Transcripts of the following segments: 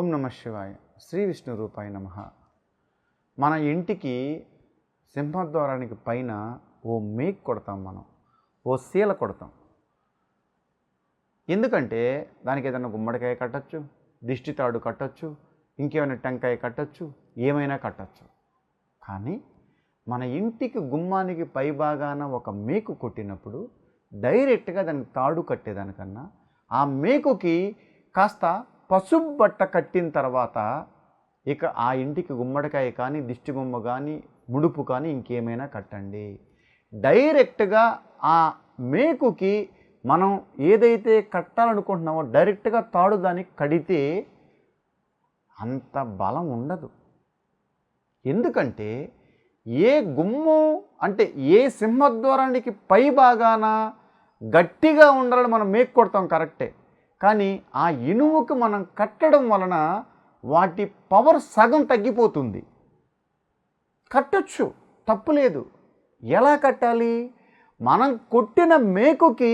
ఓం శివాయ. శ్రీ విష్ణు రూపాయ నమ. మన ఇంటికి సింహద్వారానికి పైన ఓ మేక్ కొడతాం మనం. ఓ శీల కొడతాం. ఎందుకంటే దానికి ఏదైనా గుమ్మడికాయ కట్టచ్చు దిష్టి తాడు కట్టచ్చు ఇంకేమైనా టెంకాయ కట్టచ్చు ఏమైనా కట్టచ్చు. కానీ మన ఇంటికి గుమ్మానికి పైభాగాన ఒక మేకు కొట్టినప్పుడు డైరెక్ట్గా దానికి తాడు కట్టేదానికన్నా ఆ మేకుకి కాస్త పసుపు బట్ట కట్టిన తర్వాత ఇక ఆ ఇంటికి గుమ్మడికాయ కానీ దిష్టి బొమ్మ కానీ ముడుపు కానీ ఇంకేమైనా కట్టండి. డైరెక్ట్గా ఆ మేకుకి మనం ఏదైతే కట్టాలనుకుంటున్నామో డైరెక్ట్గా తాడు దానికి కడితే అంత బలం ఉండదు. ఎందుకంటే ఏ గుమ్మం అంటే ఏ సింహద్వారానికి పై భాగాన గట్టిగా ఉండాలని మనం మేకు కొడతాం కరెక్టే. కానీ ఆ ఇనుముకు మనం కట్టడం వలన వాటి పవర్ సగం తగ్గిపోతుంది. కట్టొచ్చు తప్పులేదు ఎలా కట్టాలి? మనం కొట్టిన మేకుకి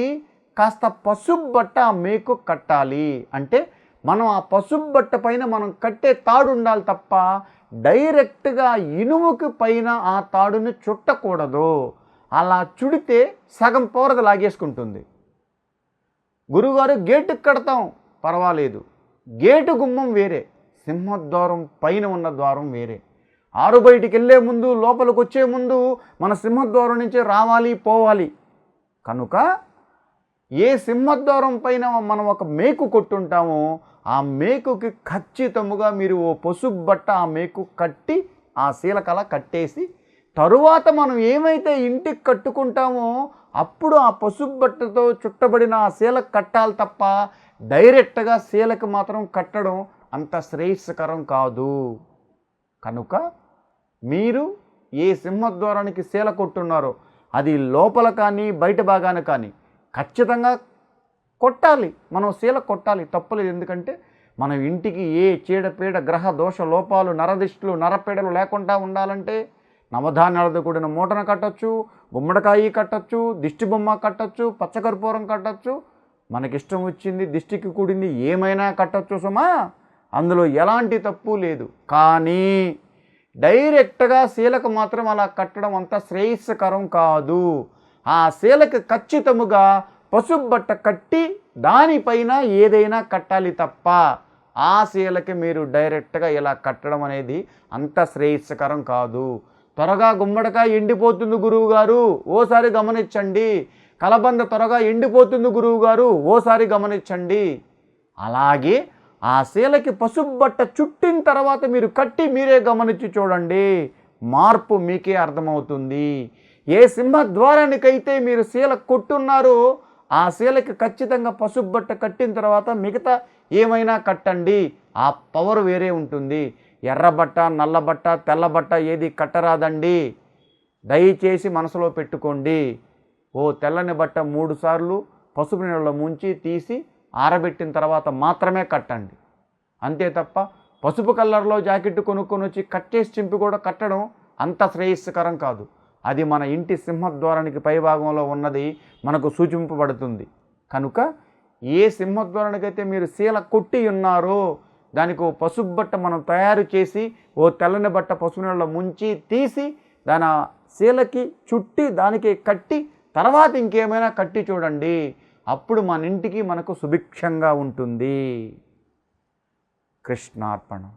కాస్త పసుపు బట్ట ఆ మేకు కట్టాలి అంటే మనం ఆ పసుపు బట్ట పైన మనం కట్టే తాడు ఉండాలి తప్ప డైరెక్ట్గా ఇనుముకి పైన ఆ తాడుని చుట్టకూడదు. అలా చుడితే సగం పవర్ లాగేసుకుంటుంది. గురుగారు గేటుకి కడతాం పర్వాలేదు. గేటు గుమ్మం వేరే సింహద్వారం పైన ఉన్న ద్వారం వేరే. ఆరు బయటికి వెళ్ళే ముందు లోపలికి వచ్చే ముందు మన సింహద్వారం నుంచి రావాలి పోవాలి. కనుక ఏ సింహద్వారం పైన మనం ఒక మేకు కొట్టుంటామో ఆ మేకుకి ఖచ్చితముగా మీరు ఓ పసుపు బట్ట ఆ మేకు కట్టి ఆ శీలకల కట్టేసి తరువాత మనం ఏమైతే ఇంటికి కట్టుకుంటామో అప్పుడు ఆ పసుపు బట్టతో చుట్టబడిన ఆ శీలకు కట్టాలి తప్ప డైరెక్ట్గా శీలకు మాత్రం కట్టడం అంత శ్రేయస్కరం కాదు. కనుక మీరు ఏ సింహద్వారానికి శీల కొట్టున్నారో అది లోపల కానీ బయట భాగాన కానీ ఖచ్చితంగా కొట్టాలి. మనం శీల కొట్టాలి తప్పలేదు. ఎందుకంటే మనం ఇంటికి ఏ చీడపీడ గ్రహ దోష లోపాలు నరదిష్టులు నరపీడలు లేకుండా ఉండాలంటే నవధాన్యాలతో కూడిన మూటను కట్టచ్చు గుమ్మడికాయ కట్టచ్చు దిష్టి బొమ్మ కట్టచ్చు పచ్చకర్పూరం కట్టచ్చు. మనకిష్టం వచ్చింది దిష్టికి కూడింది ఏమైనా కట్టచ్చు సుమా. అందులో ఎలాంటి తప్పు లేదు. కానీ డైరెక్ట్గా శీలకు మాత్రం అలా కట్టడం అంత శ్రేయస్కరం కాదు. ఆ శీలకు ఖచ్చితముగా పసుపు బట్ట కట్టి దానిపైన ఏదైనా కట్టాలి తప్ప ఆ శీలకి మీరు డైరెక్ట్గా ఇలా కట్టడం అనేది అంత శ్రేయస్కరం కాదు. త్వరగా గుమ్మడికాయ ఎండిపోతుంది గురువు గారు ఓసారి గమనించండి. కలబంద త్వరగా ఎండిపోతుంది గురువు గారు ఓసారి గమనించండి. అలాగే ఆ శీలకి పసుపు బట్ట చుట్టిన తర్వాత మీరు కట్టి మీరే గమనించి చూడండి. మార్పు మీకే అర్థమవుతుంది. ఏ సింహద్వారానికైతే మీరు శీల కొట్టున్నారో ఆ శీలకి ఖచ్చితంగా పసుపు బట్ట కట్టిన తర్వాత మిగతా ఏమైనా కట్టండి. ఆ పవర్ వేరే ఉంటుంది. ఎర్రబట్ట నల్లబట్ట తెల్లబట్ట ఏది కట్టరాదండి. దయచేసి మనసులో పెట్టుకోండి. ఓ తెల్లని బట్ట మూడు సార్లు పసుపు నీళ్ళలో ముంచి తీసి ఆరబెట్టిన తర్వాత మాత్రమే కట్టండి. అంతే తప్ప పసుపు కలర్లో జాకెట్ కొనుక్కొని వచ్చి కట్టేసి చింపి కూడా కట్టడం అంత శ్రేయస్కరం కాదు. అది మన ఇంటి సింహద్వారానికి పైభాగంలో ఉన్నది మనకు సూచింపబడుతుంది. కనుక ఏ సింహద్వారానికైతే మీరు శీల కొట్టి ఉన్నారో దానికి ఓ పసుపు బట్ట మనం తయారు చేసి ఓ తెల్లని బట్ట పసుపు నీళ్ళలో ముంచి తీసి దాని శీలకి చుట్టి దానికి కట్టి తర్వాత ఇంకేమైనా కట్టి చూడండి. అప్పుడు మన ఇంటికి మనకు సుభిక్షంగా ఉంటుంది. కృష్ణార్పణ.